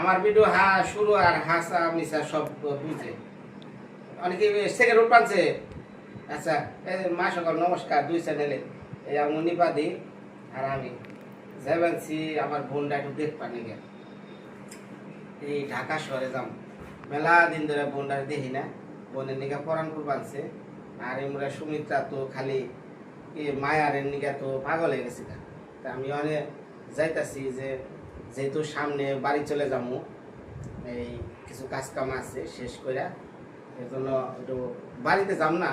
আমার ভিডিও হা, শুরু আর হাসা মিশা সব বুঝে। অনেকে সেকেন্ড রোড পাচ্ছে আচ্ছা এই মা সকল নমস্কার, দুই চ্যানেলে এই আমি নিপাদি আর আমি। যাবেনছি আমার বোনটা একটু দেখ পানি গে এই ঢাকা শহরে যাম। মেলা দিন ধরে বোনটা দেখি না। বোনের নিকা পরাণ বানছে। আর এই এমরা সুমিত্রা তো খালি মায়ারের নিকা তো পাগল হয়ে গেছে তা আমি অনেক যাইতাছি যে যেহেতু সামনে বাড়ি চলে যাব এই কিছু কাজ কাম আছে শেষ করে এই জন্য একটু বাড়িতে যাম না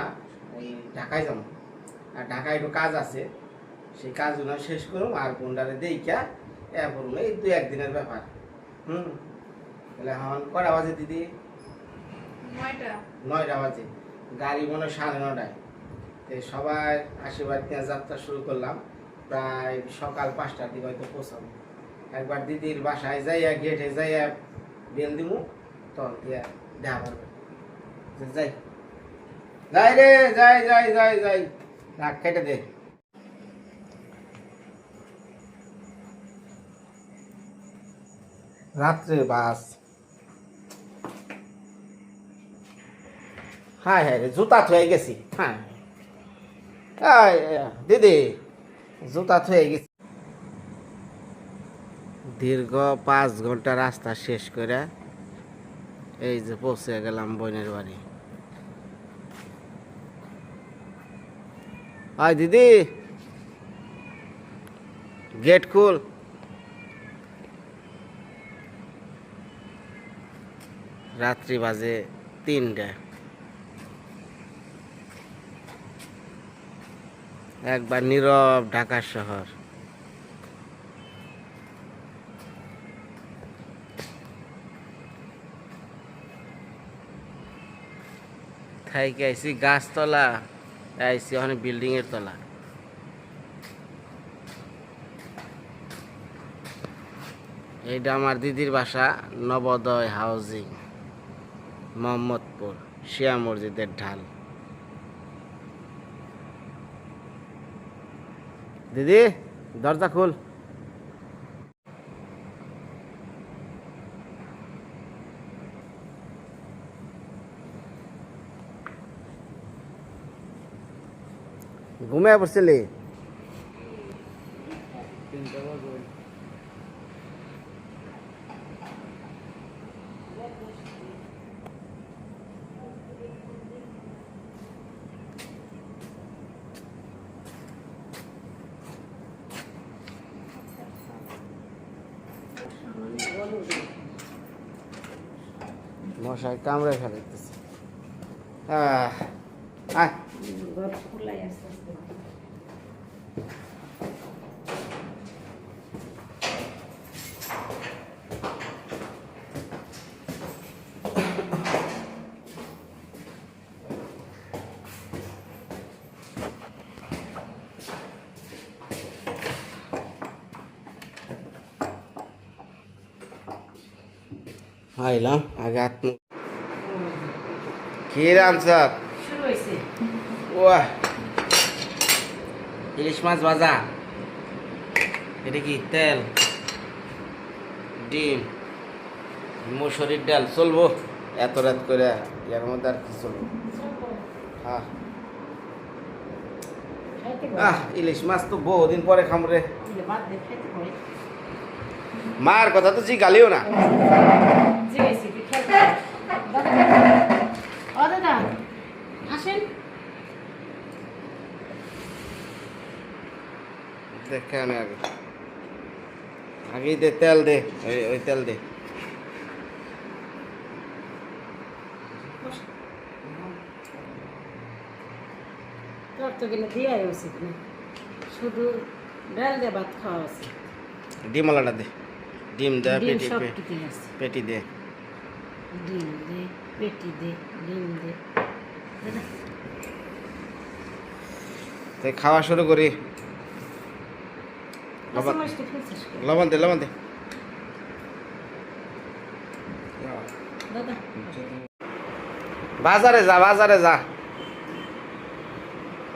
ওই ঢাকায় যাব আর ঢাকায় একটু কাজ আছে সেই কাজগুলো শেষ করুম আর বোনটারে দেইকা এ করুম এই দু একদিনের ব্যাপার। হুম? তাহলে এখন কটা বাজে দিদি? নয়টা। নয়টা বাজে। গাড়ি মনে সাড়ে নটায়। তো সবাই আশীর্বাদ নিয়ে যাত্রা শুরু করলাম প্রায় সকাল পাঁচটার দিকে হয়তো পৌঁছাবো। একবার দিদির বাসায় যাইয়া, গেটে যাইয়া বেল দিমু, তখন দিয়া দেখা পারবে যাই। যাই রে, যাই যাই যাই যাই। ডাক কেটে দে। রাত্রে বাস। হ্যাঁ হ্যাঁ রে, জুতা থয়ে গেছি। হ্যাঁ। দিদি, জুতা থয়ে গেছি। দীর্ঘ পাঁচ ঘণ্টা রাস্তা শেষ করে এই যে পৌঁছে গেলাম বোনের বাড়ি। হয় দিদি, গেট খুল। রাত্রি বাজে তিনটা। একবার নীরব ঢাকা শহর। থাইকে আইসি গাছতলা আইসি ওখানে বিল্ডিং এর তলা। এইটা আমার দিদির বাসা, নবোদয় হাউজিং মোহাম্মদপুর, শিয়া মসজিদের ঢাল। দিদি, দরজা খুল। ঘুমিয়ে পড়ছিলি মশাই কামড়ে ফেলাইতেছে। আহ। আয় আইলাম আগে হাত মুখ কি রাম স্যার শুরু হয়েছে ইলিশ মাছ ভাজা। এটা কি তেল? ডিম। মুসুরির ডাল। চলবো। এত রাত করে এর মধ্যে আর কি চলবো? হ্যাঁ। আহ, ইলিশ মাছ তো বহুদিন পরে খামরে মার কথা তো জি গালিও না জি গেছি তুই খেতে পারে। দাদা ও দাদা আসেন দেখে আগে। আগে দে তেল দে ওই তেল দে। শুধু ডাল দিয়ে ভাত খাওয়া উচিত। ডিম আলাদা দে। ডিম দে পেটি পেটি দে। ডিম দে পেটি দে ডিম দে। খাওয়া শুরু করি। লবণ দে লবণ দে বাজারে যা বাজারে যা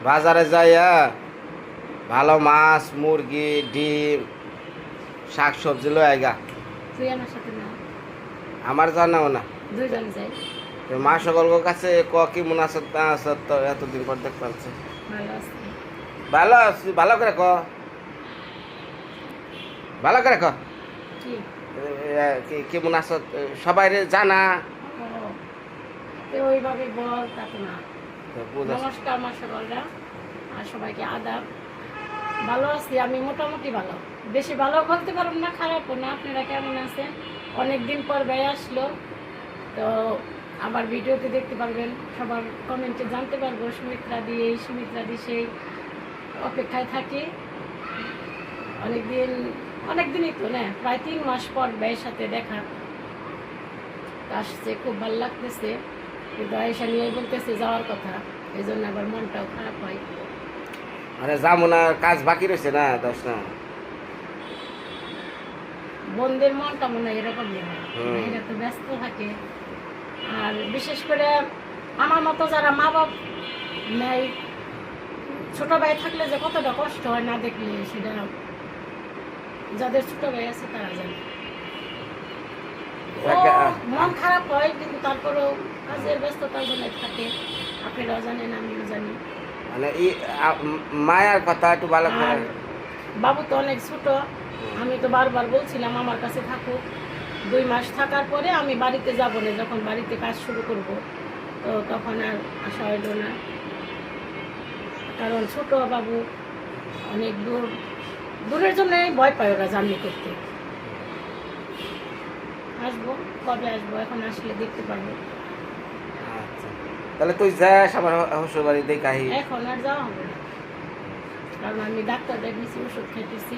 বাজারে যাইয়া ভালো মাছ মুরগি ডিম শাক সবজি লই আইগা। আমার জানাও না। যাই। তো মা সকলের কাছে ক কি মনে আছে আছে তো এতদিন পর দেখ পাচ্ছে। ভালো আছে। ভালো আছি ভালো করে ক। ভালো করে ক। কি? এ, কি কি মনে আছে? সবাই জানা। তো ওইভাবে বল না। নমস্কার আমার সকলরা। আর সবাইকে আদাব। ভালো আছি আমি মোটামুটি ভালো। বেশি ভালো বলতে পারব না খারাপও না। আপনারা কেমন আছেন? অনেক দিন পর ব্যয় আসলো। তো আবার ভিডিওতে দেখতে পারবেন সবার কমেন্টে জানতে পারব সুমিত্রা দিয়ে এই সুমিত্রা দিয়ে সেই অপেক্ষায় থাকি। অনেকদিন অনেক দিনই তো না? প্রায় তিন মাস পর ব্যয়ের সাথে দেখা। আসছে খুব ভালো লাগতেছে। কিন্তু নিয়ে বলতেছে যাওয়ার কথা। এই জন্য আবার মনটাও খারাপ হয়। মানে যাব না কাজ বাকি রয়েছে না দশ না? বোনদের মনটা মনে হয় এরকম হয়। এরা তো ব্যস্ত থাকে। আর বিশেষ করে আমার মতো যারা মা বাপ নেই ছোট ভাই থাকলে যে কতটা কষ্ট হয় না দেখলে সেটা যাদের ছোট ভাই আছে তারা জানে। মন খারাপ হয় কিন্তু তারপরেও কাজের ব্যস্ততার জন্য থাকে। আপনারাও জানেন আমিও জানি। মানে এই মায়ার কথা একটু ভালো করে। বাবু তো অনেক ছোট আমি তো বারবার বলছিলাম আমার কাছে থাকুক। দুই মাস থাকার পরে আমি বাড়িতে যাব না যখন বাড়িতে কাজ শুরু করব তো তখন আর আসা হইল না। কারণ ছোট বাবু অনেক দূর। দূরের জন্য ভয় পায় ওরা জার্নি করতে। আসব কবে আসব এখন আসলে দেখতে পারব। আচ্ছা। তাহলে তুই যাস আমার শ্বশুর বাড়ি এখন আর যাওয়া হবে না। কারণ আমি ডাক্তার দেখেছি ওষুধ খেতেছি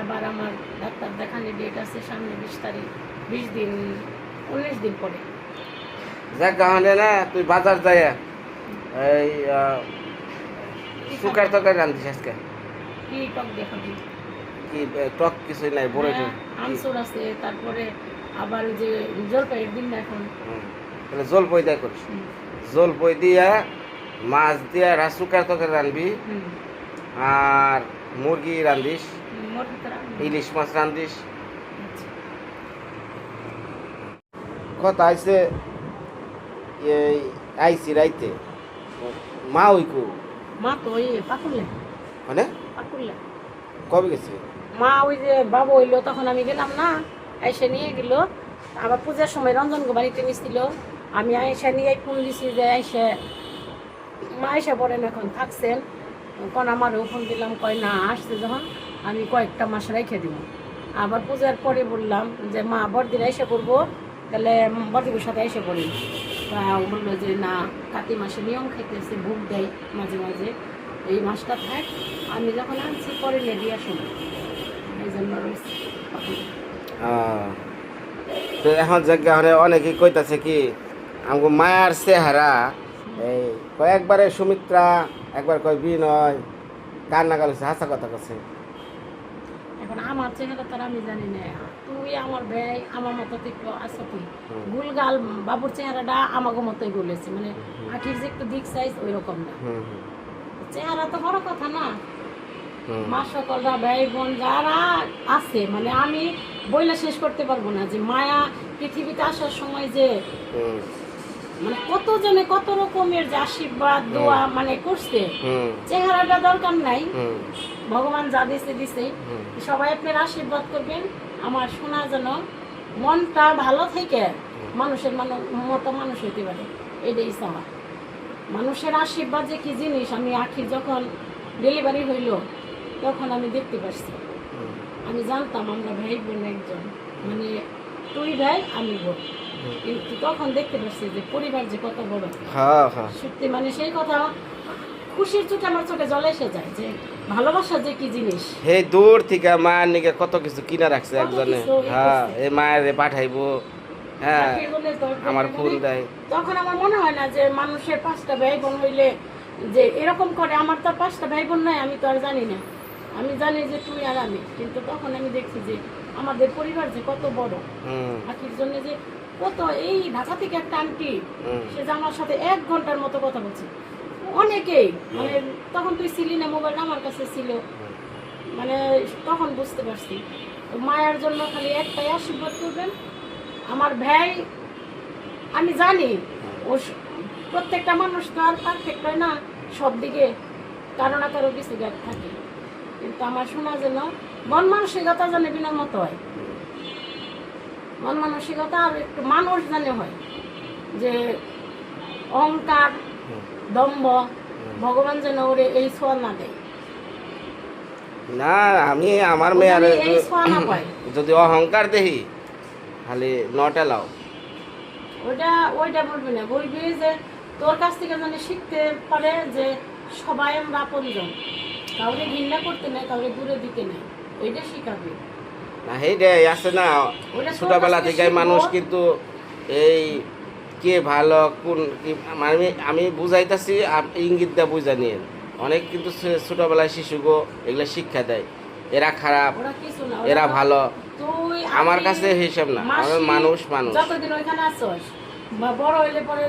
আবার আমার ডাক্তার দেখানোর ডেট আছে সামনে বিশ তারিখ বিশ দিন উনিশ দিন পরে। যাক গাহনে না তুই বাজার যায় এই শুকার তরকারি রান্ধিস আজকে। কি টক দেখাবি? কি টক কিছুই নাই বড় হ্যাঁ, আছে তারপরে আবার যে জলপাইয়ের দিন না এখন। তাহলে দেয় করিস। দিয়া মাছ দিয়া রা শুকার তরকারি হুম, আর মুরগি রান্না। ইলিশ মাছ রান্ধিস আচ্ছা। কথা আইছে এই আইসি রাইতে। মা ওইকু মা তো ওই পাকুলে মানে? কবে গেছে? মা ওই যে বাবু হইল, তখন আমি গেলাম না এসে নিয়ে গেল। আবার পূজার সময় রঞ্জন গো বাড়িতে মিশছিল আমি আইসা নিয়ে ফোন দিছি যে আইসা, মা আইসা পড়েন এখন, থাকছেন। কোন আমারও ফোন দিলাম, কয় না, আসছে যখন, আমি কয়েকটা মাস রেখে দিব আবার পূজার পরে বললাম যে, মা, বড়দিন এসে করব, তাহলে বড়দিনের সাথে এসে পড়ি বলল যে, না, কাতি মাসে নিয়ম খাইতেছে, ভোগ দেয় মাঝে মাঝে। এই মাসটা থাক, আমি যখন আনছি, পরে নিয়ে দিয়ে তো এখন জায়গা হলে অনেকে কইতাছে কি আমাকে মায়ার চেহারা এই কয়েকবারে সুমিত্রা একবার কয় বিনয় কান্না গালিছে হাসা কথা কছে এখন আমার চেহারা তার আমি জানি না। তুই আমার ভাই আমার মতো একটু আছো তুই। গুলগাল বাবুর চেহারাটা আমাকে মতোই বলেছে। মানে আখির যে একটু দিক সাইজ ওই রকম না চেহারা তো বড় কথা না। মা সকলরা ভাই বোন যারা আছে মানে আমি বইলে শেষ করতে পারব না যে মায়া পৃথিবীতে আসার সময় যে মানে কত জনে কত রকমের যে আশীর্বাদ দোয়া মানে করছে চেহারাটা দরকার নাই। ভগবান যা দিছে দিছে। সবাই আপনার আশীর্বাদ করবেন। আমার শোনা যেন মনটা ভালো থেকে মানুষের মানুষ মতো মানুষ হইতে পারে। এটাই চাওয়া। মানুষের আশীর্বাদ যে কি জিনিস? আমি আখি যখন ডেলিভারি হইল তখন আমি দেখতে পাচ্ছি আমি জানতাম আমরা ভাই বোন একজন। মানে তুই ভাই আমি বোন। কিন্তু তখন দেখতে পাচ্ছি যে পরিবার যে কত বড়। সত্যি মানে সেই কথা খুশির চোখে আমার চোখে জলে এসে যায় যে ভালোবাসা যে কি জিনিস। হে দূর থেকে মায়ের নিকে কত কিছু কিনা রাখছে একজনে। হ্যাঁ। এই মায়ের পাঠাইবো। হ্যাঁ আমার মানে ফুল দেয়। তখন আমার মনে হয় না যে মানুষের পাঁচটা ভাই বোন হইলে যে এরকম করে আমার তো আর পাঁচটা ভাই বোন নাই আমি তো আর জানি না। আমি জানি যে তুই আর আমি কিন্তু তখন আমি দেখছি যে আমাদের পরিবার যে কত বড় আখির জন্য যে কত এই ঢাকা থেকে একটা আন্টি সে যে আমার সাথে এক ঘণ্টার মতো কথা বলছে। অনেকেই মানে তখন তুই ছিলি না মোবাইল আমার কাছে ছিল। মানে তখন বুঝতে পারছি। তো মায়ের জন্য খালি একটাই আশীর্বাদ করবেন। আমার ভাই আমি জানি ও প্রত্যেকটা মানুষ তো আর পারফেক্ট হয় না সব দিকে কারও না কারও কিছু গ্যাপ থাকে। কিন্তু আমার শোনা যেন মন মানসিকতা যেন বিনার মতো হয়। মন মানসিকতা আর একটু মানুষ জানে হয়। যে অহংকার দম্ভ ভগবান যেন ওরে এই ছোঁয়া না দেয়। না আমি আমার মেয়ের যদি অহংকার দেখি খালি নট এলাও। ওইটা ওইটা বলবি না বলবি যে তোর কাছ থেকে যেন শিখতে পারে যে সবাই আমরা আপনজন। কাউকে ঘৃণা করতে নেই কাউকে দূরে দিতে নেই ওইটা শিখাবি। না সেইটাই আছে না। ছোটবেলা থেকে মানুষ কিন্তু এই কে ভালো কোন আমি আমি বুঝাইতেছি ইঙ্গিত দিয়ে বুঝা নিয়ে। অনেক কিন্তু ছোটবেলায় শিশুগো এগুলো শিক্ষা দেয়। এরা খারাপ এরা ভালো। আমার কাছে হিসাব না আমার মানুষ মানুষ। যতদিন ওইখানে আসছস বড় হইলে পরে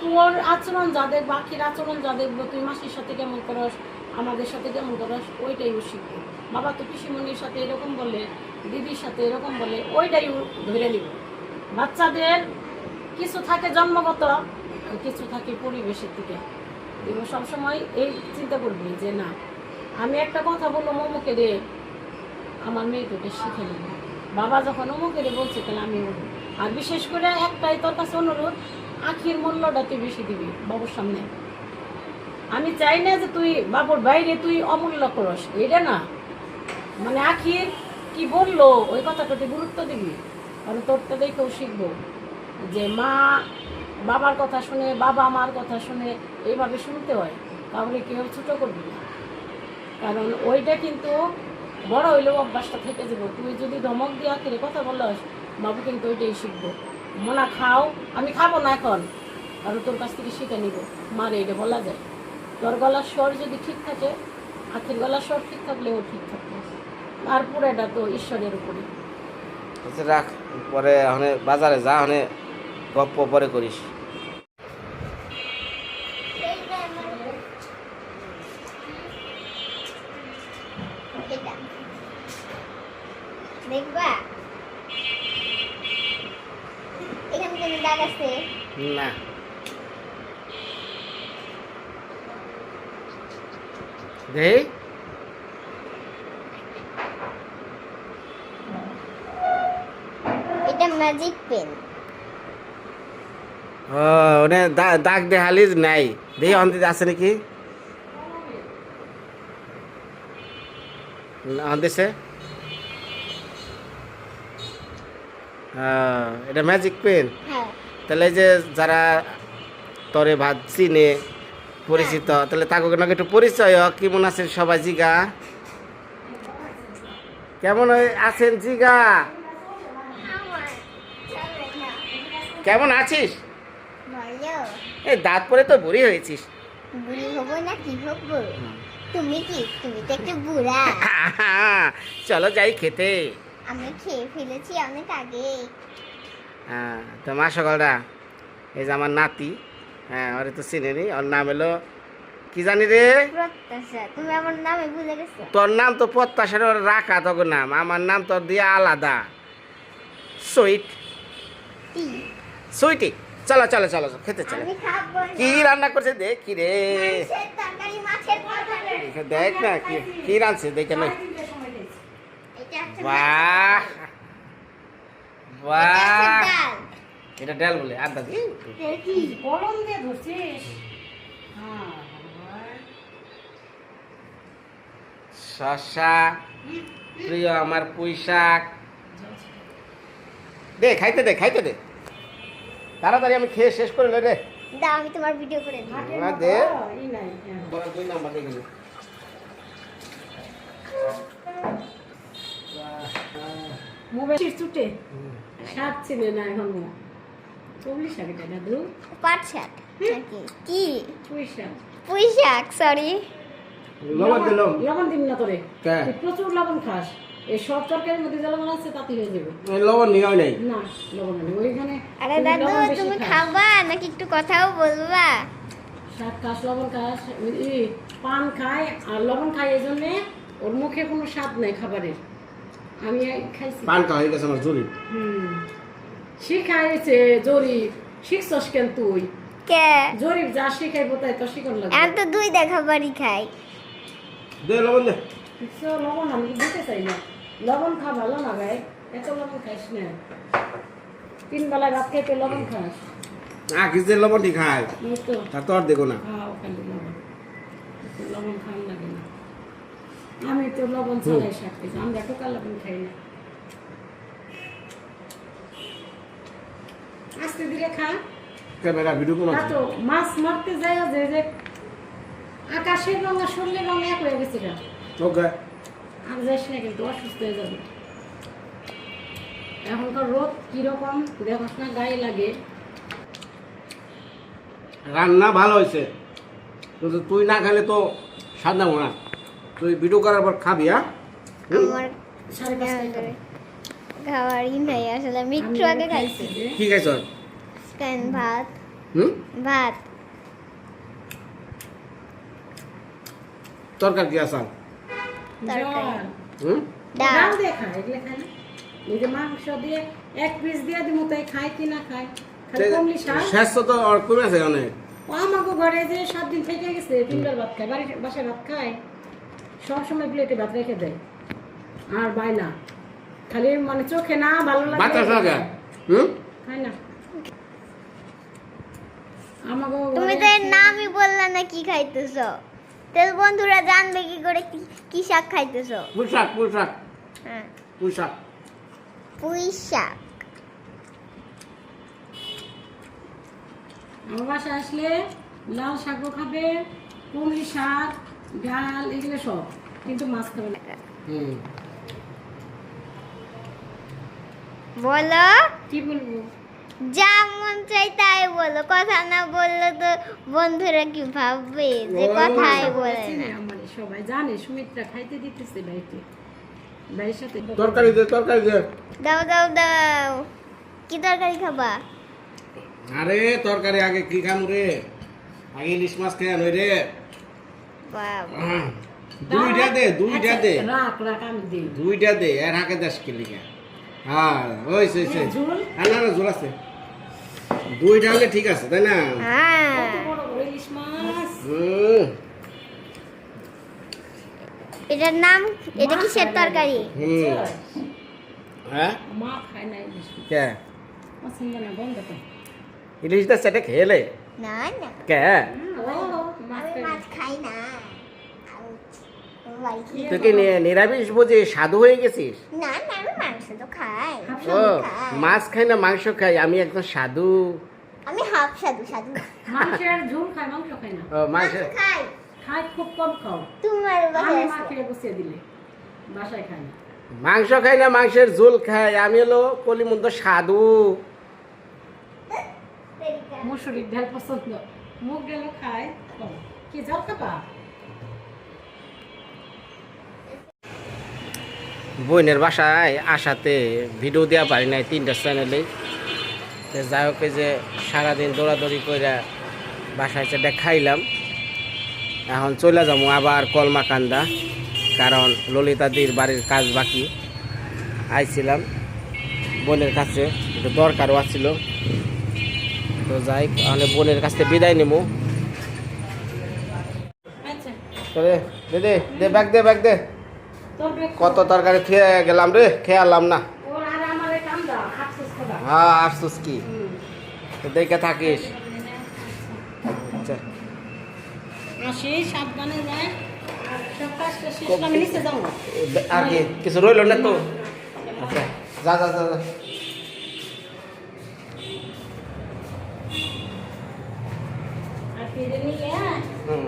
তোর আচরণ যা দেখব বাকির আচরণ যা দেখব তুই মাসির সাথে কেমন করস? আমাদের সাথে যেমন করস ওইটাই ও শিখবে। বাবা তো পিসিমণির সাথে এরকম বলে, দিদির সাথে এরকম বলে, ওইটাই ও ধরে নিব। বাচ্চাদের কিছু থাকে জন্মগত, কিছু থাকে পরিবেশের থেকে এবং সবসময় এই চিন্তা করবি যে, না, আমি একটা কথা বলল মমুকে রে আমার ওটা শিখে নেব। বাবা যখন অমুকে রে বলছে, তাহলে আমি আর বিশেষ করে একটাই তোর কাছে অনুরোধ, আখির মূল্যটা তুই বেশি দিবি বাবুর সামনে। আমি চাই না যে তুই বাবুর বাইরে তুই অমূল্য করস, এটা না। মানে আখির কি বলল, ওই কথাটা তুই গুরুত্ব দিবি, কারণ তোরটা দেখেও শিখব যে মা বাবার কথা শুনে, বাবা মার কথা শুনে এইভাবে শুনতে হয়, তাহলে কেউ ছোট করবি না। কারণ ওইটা কিন্তু বড় হইলেও অভ্যাসটা থেকে যাব। তুই যদি ধমক দিয়ে আখেরে কথা বলস, বাবু কিন্তু ওইটাই শিখব। মোনা খাও, আমি খাব না এখন, কারণ তোর কাছ থেকে শিখে নিব। মারে এটা বলা যায়। তোর গলার স্বর যদি ঠিক থাকে আখের গলার স্বর ঠিক থাকলেও ঠিক থাকবে আর পুরোটা তো ঈশ্বরের উপরে। আচ্ছা রাখ পরে ওখানে বাজারে যা ওখানে গপ্প পরে করিস। দেখবা? এখানে কোনো দাগ আছে? না। দেই এটা ম্যাজিক পেন ও ওনে দাগ দেখালি নাই। দেখি অন্তি আছে নাকি? অন্দেছে এটা ম্যাজিক পেন তাহলে যে যারা তরে ভাত চিনে পরিচিত। তাহলে তাকে নাকি একটু পরিচয় কেমন আছেন সবাই জিগা? কেমন আছেন জিগা? কেমন আছিস? এই দাঁত পরে তো বুড়ি হয়েছিস। বুড়ি হব না কি হব? তুমি কি? তুমি তো একটা বুড়া। চলো যাই খেতে। আমি খেয়ে ফেলেছি অনেক আগে। হ্যাঁ তো মা সকালটা এই যে আমার নাতি। হ্যাঁ ওরে তো চিনি নি ওর নাম এলো কি জানি রে? তুমি আমার নামে ভুলে গেছো। তোর নাম তো প্রত্যাশার ওর রাখা তোর নাম। আমার নাম তোর দিয়ে আলাদা। সুইট। সুইটি। চলো চলো চলো খেতে চলো। কি রান্না করছে দেখ কি রে দেখে না কি কি রাঁধছে দেখে না। এটা হচ্ছে বাহ। বাহ। এটা ডাল বলে আর দাদি কি কলম দিয়ে ধরছিস হ্যাঁ শশা প্রিয় আমার পুঁই শাক দে খাইতে দে খাইতে দে তাড়াতাড়ি আমি খেয়ে শেষ করে রে দাও আমি তোমার ভিডিও করে দিই না দে হ্যাঁ। দুই নাম্বার দেখে মোবাইল ছুটে শাক ছিলে না এখন চল্লিশ শাক এটা দাদু পাট শাক নাকি? কি? পুঁই শাক পুঁই শাক সরি লবণ দিলাম লবণ দিন না তোরে। তুই প্রচুর লবণ খাস। এই সব তরকারির মধ্যে যে লবণ আছে তাতে হয়ে যাবে। লবণ নিয়ে নেই। না লবণ নেই। ওইখানে আরে দাদু তুমি খাবা? নাকি একটু কথাও বলবা? শাক খাস লবণ খাস। ই, পান খায় আর লবণ খায় এই জন্যে ওর মুখে কোনো স্বাদ নেই খাবারের। আমি খাইছি। পান খাওয়া হয়ে গেছে আমার জরুরি হুম। শিখাইছে জরিপ শিখছস কেন তুই? কে? জরিপ যা শিখাইবো তাই তো শিখন লাগবে। আমি তো দুই দেখা বাড়ি খাই। দে লবণ দে। সে লবণ আমি দিতে চাই না। লবণ খা ভালো না গায়ে এত লবণ খাইস না। তিন বেলায় ভাত খেতে লবণ খাস। আ কিসের লবণ খায় তা। তো আর দেখো না। লবণ। খান লাগে না। আমি তো লবণ ছাড়াই শাক খাইছি। আমরা টোকা লবণ খাই না। আস্তে ধীরে খা। ক্যামেরা ভিডিও কোন আছে? তো মাছ মারতে যায় যে যে আকাশের রঙ আর শরীরের রঙ এক হয়ে গেছে গা। ওকে। আর যাইস না কিন্তু অসুস্থ হয়ে যাবে। এখনকার রোদ কীরকম দেখোস না গায়ে লাগে। রান্না ভালো হয়েছে। কিন্তু তুই না খেলে তো সাদা না না। তুই ভিডিও করার পর খাবি হ্যাঁ? খাবারই নাই আসলে আমি একটু আগে খাইছি। কি খাইছ? কেন ভাত। হুম? ভাত। তরকার কি আসাল? তরকারি। হুম? ডাল। দিয়ে খায় এগুলো খায় না? এই যে মাংস দিয়ে এক পিস দিয়ে দিব তাই খায় কি না খায়? খালি কমলি শাক। শেষ তো আর কমে আছে অনেক ও আমাকে ঘরে যে সাত দিন থেকে গেছে তিনবার ভাত খায় বাড়ি বাসায় ভাত খায় সব সময় প্লেটে ভাত রেখে দেয়। আর বাইনা খালি মানে চোখে না ভালো লাগে। বাতাস লাগে হুম? খায় না? আমাকে তুমি তো নামই বললে না কি খাইতেছ। তেল বন্ধুরা জানবে কি করে কি- কি শাক খাইতেছ। পুঁশাক পুঁশাক হ্যাঁ। পুঁশাক পুঁই শাক। আমার বাসায় আসলে লাল শাকও খাবে কুমড়ি শাক ডাল এগুলো সব। কিন্তু মাছ খাবে না। হুম। বলো? কি বলব? যা মন চাই তাই বলো। কথা না বললে তো বন্ধুরা কি ভাববে? যে কথাই বলে না। সবাই জানে সুমিত্রা খাইতে দিতেছে বাড়িতে। বাড়ির সাথে তরকারি দে তরকারি দে। দাও দাও দাও। কি তরকারি খাবা? আরে তরকারি আগে কি খাম রে? আগে ইলিশ মাছ খেয়ে নই রে। দুইটা দে দুইটা দে। আচ্ছা, রাখ রাখ আমি দিই। দুইটা দে এর হাকে দাস কে লিখা? হ্যাঁ ওইছে ঝোল? হ্যাঁ না না জোর আছে। দুইটা হলে ঠিক আছে তাই না? হ্যাঁ। এটার নাম এটা কিসের তরকারি? হুম। হ্যাঁ? মা খায় না ইলিশ কে? পছন্দ না বন্ধ কর। ইলিশটা সেটা খেলে? না না। কে? ও মাছ খাই না। তুই কি নিরামিষ বুঝি সাধু হয়ে গেছিস? না না আমি মাংস তো খাই। ও মাছ খাই না মাংস খাই? আমি একদম সাধু। আমি হাফ সাধু সাধু। মাংসের ঝোল খায় মাংস খায় না। ও মাংস মাংস খাই। খুব কম খাও। তোমার আমি বাসায় মা আছে। খেয়ে বসিয়ে দিলে বাসায় খায় না। মাংস খাই না মাংসের ঝোল খাই। আমি হলো কলিমন্দ সাধু। মুসুরির ডাল পছন্দ। মুগ ডালও খায় কম। কি জল খাবা? বোনের বাসায় আসাতে ভিডিও দেওয়া পারি নাই তিনটা চ্যানেলে তো যাই হোক যে সারাদিন দৌড়াদৌড়ি করে বাসায় সেটা খাইলাম। এখন চলে যাব আবার কলমাকান্দা কারণ ললিতাদির বাড়ির কাজ বাকি। আইছিলাম বোনের কাছে একটু দরকারও আছিল। তো যাই তাহলে বোনের কাছ থেকে বিদায় নেব আচ্ছা। দে দে দে ব্যাগ দে ব্যাগ দে। কত তরকারি খেয়ে গেলাম রে খেয়ালাম না। হ্যাঁ আফসোস কি? দেখে থাকিস। আচ্ছা। আর কি কিছু রইল না তো? আচ্ছা যা যা যা হুম।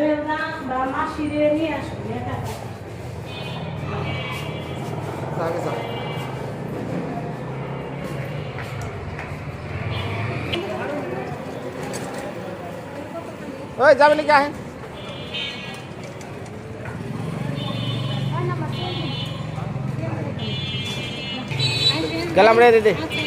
জেলদা বা মাসিরে নিয়ে আসব একা একা। যা আগে যা। ওই যাবে নাকি আহে গেলাম রে দিদি আচ্ছা